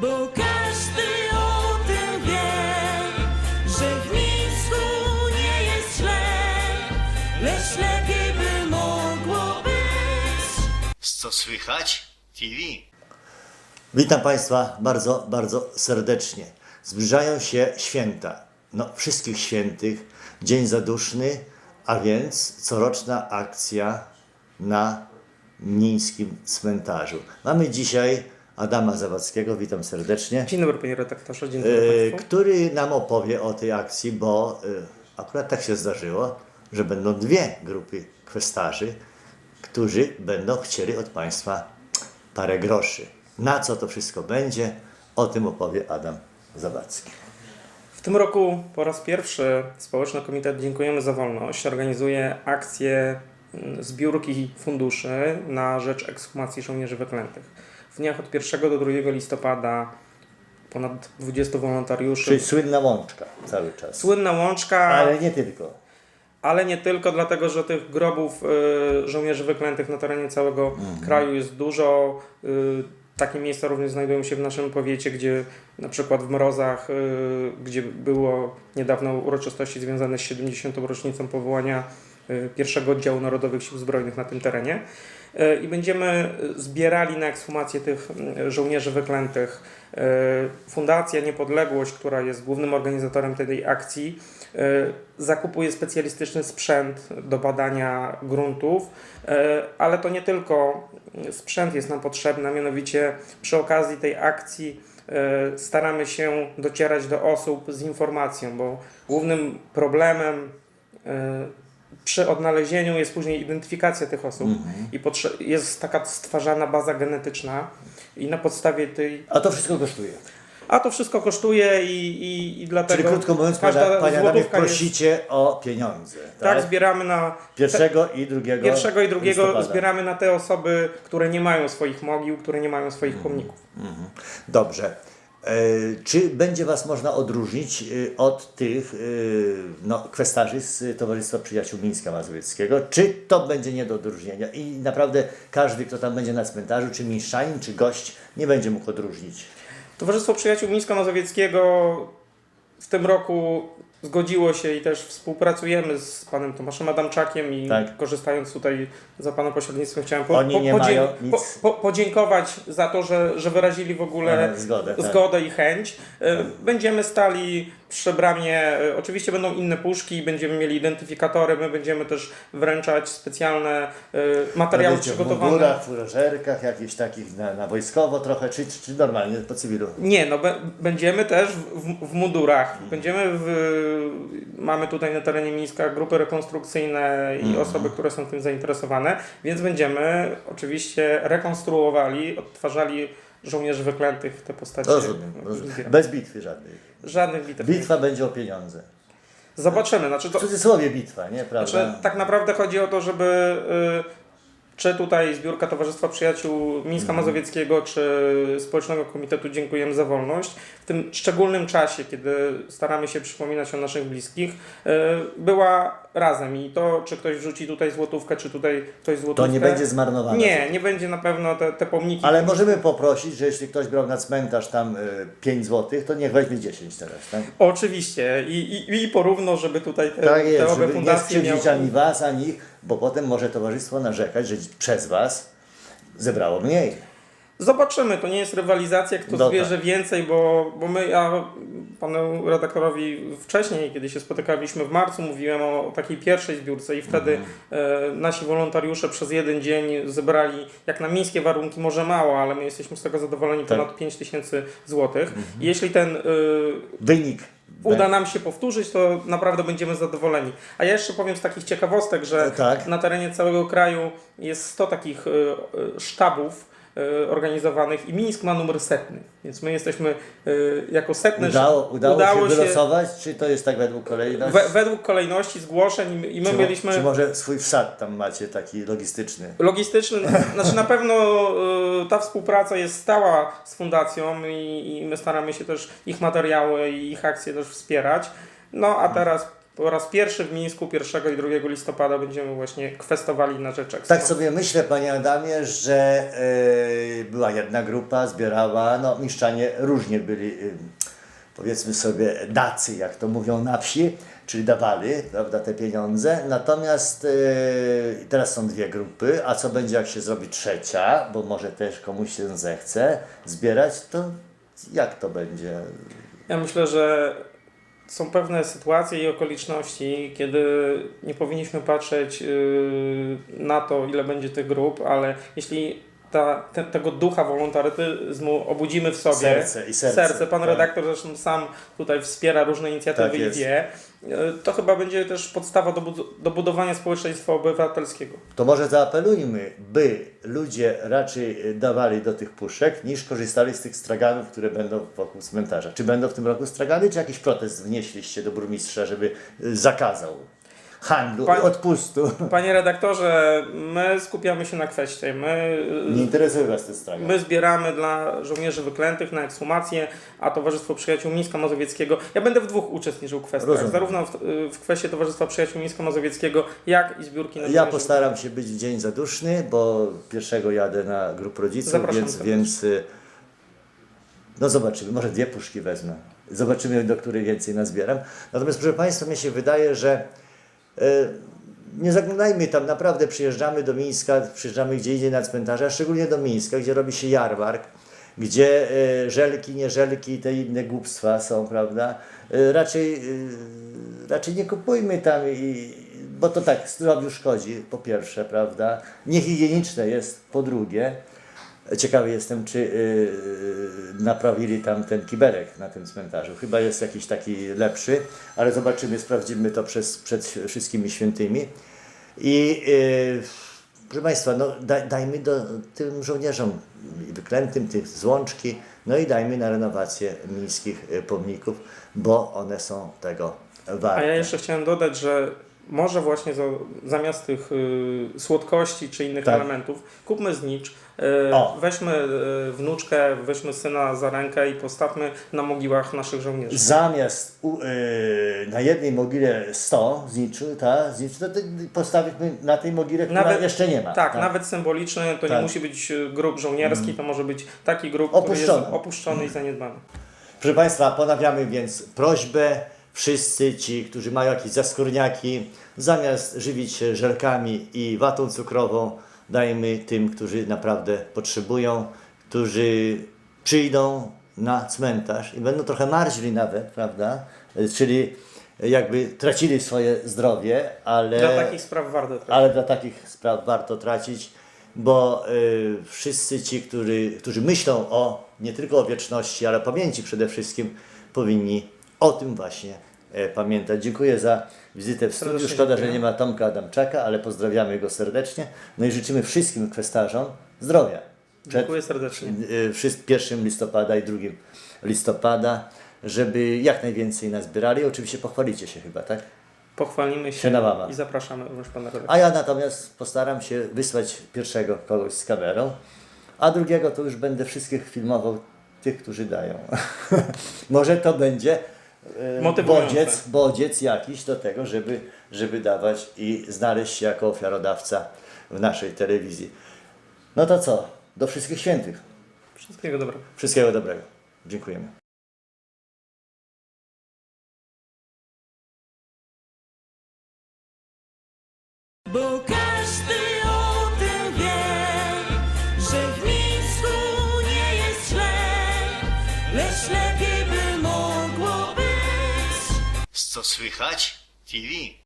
Bo każdy o tym wie, że w Mińsku nie jest źle, lecz lepiej by mogło być. Co słychać? TV. Witam Państwa bardzo, bardzo serdecznie. Zbliżają się święta, no wszystkich świętych, Dzień Zaduszny, a więc coroczna akcja na Nińskim Cmentarzu. Mamy dzisiaj Adama Zawadzkiego, witam serdecznie, Dzień dobry panie redaktorze, dzień dobry e, który nam opowie o tej akcji, bo e, akurat tak się zdarzyło, że będą dwie grupy kwestarzy, którzy będą chcieli od Państwa parę groszy. Na co to wszystko będzie, o tym opowie Adam Zawadzki. W tym roku po raz pierwszy Społeczny Komitet Dziękujemy za Wolność organizuje akcję mm, zbiórki funduszy na rzecz ekshumacji żołnierzy wyklętych. W dniach od 1 do 2 listopada ponad 20 wolontariuszy. Czyli słynna łączka cały czas. Słynna łączka, Ale nie tylko. ale nie tylko, dlatego że tych grobów y, żołnierzy wyklętych na terenie całego kraju jest dużo. Y, takie miejsca również znajdują się w naszym powiecie, gdzie na przykład w Mrozach, y, gdzie było niedawno uroczystości związane z 70. rocznicą powołania pierwszego oddziału Narodowych Sił Zbrojnych na tym terenie. Y, I będziemy zbierali na ekshumację tych y, żołnierzy wyklętych. Y, Fundacja Niepodległość, która jest głównym organizatorem tej akcji, y, zakupuje specjalistyczny sprzęt do badania gruntów, y, ale to nie tylko sprzęt jest nam potrzebny, mianowicie przy okazji tej akcji y, staramy się docierać do osób z informacją, bo głównym problemem y, przy odnalezieniu jest później identyfikacja tych osób i potrze- jest taka stwarzana baza genetyczna i na podstawie tej... A to wszystko kosztuje. A to wszystko kosztuje i, i, i dlatego Czyli krótko mówiąc, każda Panie Adamie, złotówka jest... prosicie o pieniądze. Tak, zbieramy na Pierwszego i drugiego pierwszego i drugiego listopada. zbieramy na te osoby, które nie mają swoich mogił, które nie mają swoich pomników. Dobrze. E, Czy będzie Was można odróżnić e, od tych e, no, kwestarzy z Towarzystwa Przyjaciół Mińska Mazowieckiego? Czy to będzie nie do odróżnienia i naprawdę każdy, kto tam będzie na cmentarzu, czy mieszczanin, czy gość, nie będzie mógł odróżnić? Towarzystwo Przyjaciół Mińska Mazowieckiego w tym roku zgodziło się i też współpracujemy z panem Tomaszem Adamczakiem i Tak. korzystając tutaj za pana pośrednictwem chciałem po, po, po, podziękować za to, że, że wyrazili w ogóle Aha, zgodę, tak. zgodę i chęć. E, Będziemy stali przy bramie, e, oczywiście będą inne puszki, będziemy mieli identyfikatory, my będziemy też wręczać specjalne e, materiały Będziecie w przygotowane. mundurach, w furażerkach, jakichś takich na, na wojskowo trochę, czy, czy, normalnie po cywilu? Nie, no będziemy też w, w, w mundurach. Będziemy w, mamy tutaj na terenie Mińska grupy rekonstrukcyjne i osoby, które są tym zainteresowane, więc będziemy oczywiście rekonstruowali, odtwarzali żołnierzy wyklętych te postacie. Rozumiem, rozumiem. zbieramy. Bez bitwy żadnej. Żadnych bitew. Bitwa będzie o pieniądze. Zobaczymy. Znaczy, W to, cudzysłowie bitwa, nie? Prawda? znaczy, tak naprawdę chodzi o to, żeby y, czy tutaj zbiórka Towarzystwa Przyjaciół Mińska Mazowieckiego, czy Społecznego Komitetu Dziękujemy za Wolność, w tym szczególnym czasie, kiedy staramy się przypominać o naszych bliskich, y, była razem i to, czy ktoś wrzuci tutaj złotówkę, czy tutaj ktoś złotówkę. To nie będzie zmarnowane. Nie, nie będzie na pewno te, te pomniki. Ale możemy poprosić, że jeśli ktoś brał na cmentarz tam y, 5 zł, to niech weźmie 10 teraz, tak? Oczywiście i, i, i porówno, żeby tutaj te, Tak te jest, obie żeby nie fundacje miały... skrzywdzić ani was, ani ich, bo potem może towarzystwo narzekać, że przez was zebrało mniej. Zobaczymy, to nie jest rywalizacja, kto No zbierze tak. więcej, bo, bo my, ja panu redaktorowi wcześniej, kiedy się spotykaliśmy w marcu, mówiłem o, takiej pierwszej zbiórce i wtedy Mhm. e, nasi wolontariusze przez jeden dzień zebrali, jak na miejskie warunki, może mało, ale my jesteśmy z tego zadowoleni, Tak. ponad 5 tysięcy złotych. I jeśli ten e, Wynik. uda nam się powtórzyć, to naprawdę będziemy zadowoleni. A ja jeszcze powiem z takich ciekawostek, że E, tak. na terenie całego kraju jest 100 takich sztabów organizowanych i Mińsk ma numer setny, więc my jesteśmy y, jako setny. Udało, udało, udało się wylosować, czy to jest tak według kolejności? we, według kolejności zgłoszeń i my- czy, mieliśmy czy może swój wsad tam macie taki logistyczny? logistyczny, znaczy na pewno y, ta współpraca jest stała z fundacją i, i my staramy się też ich materiały i ich akcje też wspierać. No a teraz Po raz pierwszy w Mińsku 1 i 2 listopada będziemy właśnie kwestowali na rzecz Tak ekstra. sobie myślę, panie Adamie, że e, była jedna grupa, zbierała, no mieszczanie różnie byli, e, powiedzmy sobie, dacy, jak to mówią na wsi, czyli dawali, prawda, te pieniądze. Natomiast e, teraz są dwie grupy, a co będzie, jak się zrobi trzecia, bo może też komuś się zechce zbierać, to jak to będzie? Ja myślę, że są pewne sytuacje i okoliczności, kiedy nie powinniśmy patrzeć yy, na to, ile będzie tych grup, ale jeśli ta, te, tego ducha wolontaryzmu obudzimy w sobie, Serce i serce, pan tak. redaktor zresztą sam tutaj wspiera różne inicjatywy Tak i wie, yy, to chyba będzie też podstawa do, bud- do budowania społeczeństwa obywatelskiego. To może zaapelujmy, by ludzie raczej dawali do tych puszek, niż korzystali z tych straganów, które będą wokół cmentarza. Czy będą w tym roku stragany, czy jakiś protest wnieśliście do burmistrza, żeby y, zakazał handlu Pan- i odpustu? Panie redaktorze, my skupiamy się na kwestii. My, Nie interesuje Was ten stragan. My zbieramy dla żołnierzy wyklętych na ekshumację, a Towarzystwo Przyjaciół Mińska Mazowieckiego. Ja będę w dwóch uczestniczył kwestiach. Rozumiem. Zarówno w, w kwestii Towarzystwa Przyjaciół Mińska Mazowieckiego, jak i zbiórki na Ja postaram się być w dzień zaduszny, bo pierwszego jadę na grup rodziców, Zapraszam więc, więc y, no zobaczymy, może dwie puszki wezmę. Zobaczymy, do której więcej nazbieram. Natomiast proszę Państwa, mnie się wydaje, że nie zaglądajmy tam, naprawdę przyjeżdżamy do Mińska, przyjeżdżamy gdzie indziej na cmentarze, a szczególnie do Mińska, gdzie robi się jarmark, gdzie y, żelki, nie żelki i te inne głupstwa są, prawda? Y, raczej, raczej nie kupujmy tam, i, bo to tak zdrowiu szkodzi, po pierwsze, prawda? Niehigieniczne jest, po drugie. Ciekawy jestem, czy y, naprawili tam ten kiberek na tym cmentarzu. Chyba jest jakiś taki lepszy, ale zobaczymy, sprawdzimy to przez, przed wszystkimi świętymi. I y, proszę Państwa, no, da, dajmy do, tym żołnierzom wyklętym tych złączki, no i dajmy na renowację miejskich pomników, bo one są tego warte. A ja jeszcze chciałem dodać, że może właśnie za, zamiast tych y, słodkości czy innych Tak. elementów, kupmy znicz, y, weźmy y, wnuczkę, weźmy syna za rękę i postawmy na mogiłach naszych żołnierzy. Zamiast u, y, na jednej mogile 100 zniczu, ta, zniczu to, postawimy na tej mogile, która Nawet- jeszcze nie ma. Tak, nawet symboliczny, to nie Tak. musi być y, grób żołnierski, to może być taki grób, który Opuszczony. jest opuszczony i zaniedbany. Proszę Państwa, ponawiamy więc prośbę. Wszyscy ci, którzy mają jakieś zaskórniaki, zamiast żywić się żelkami i watą cukrową, dajmy tym, którzy naprawdę potrzebują, którzy przyjdą na cmentarz i będą trochę marzli nawet, prawda? Czyli jakby tracili swoje zdrowie, ale... Dla takich spraw warto to. ale dla takich spraw warto tracić, bo y, wszyscy ci, którzy, którzy myślą o nie tylko o wieczności, ale o pamięci przede wszystkim, powinni o tym właśnie e, pamiętać. Dziękuję za wizytę w studiu. Szkoda, że nie ma Tomka Adamczaka, ale pozdrawiamy go serdecznie. No i życzymy wszystkim kwestarzom zdrowia. Przed Dziękuję serdecznie. wszyscy- 1 listopada i 2 listopada, żeby jak najwięcej nazbierali. Oczywiście pochwalicie się chyba, tak? Pochwalimy się i zapraszamy również pana redaktora. A ja natomiast postaram się wysłać pierwszego kogoś z kamerą, a drugiego to już będę wszystkich filmował tych, którzy dają. Może to będzie e. bodziec, bodziec jakiś do tego, żeby, żeby dawać i znaleźć się jako ofiarodawca w naszej telewizji. No to co? Do wszystkich świętych. Wszystkiego dobrego. Wszystkiego dobrego. Dziękujemy. Słychać? TV.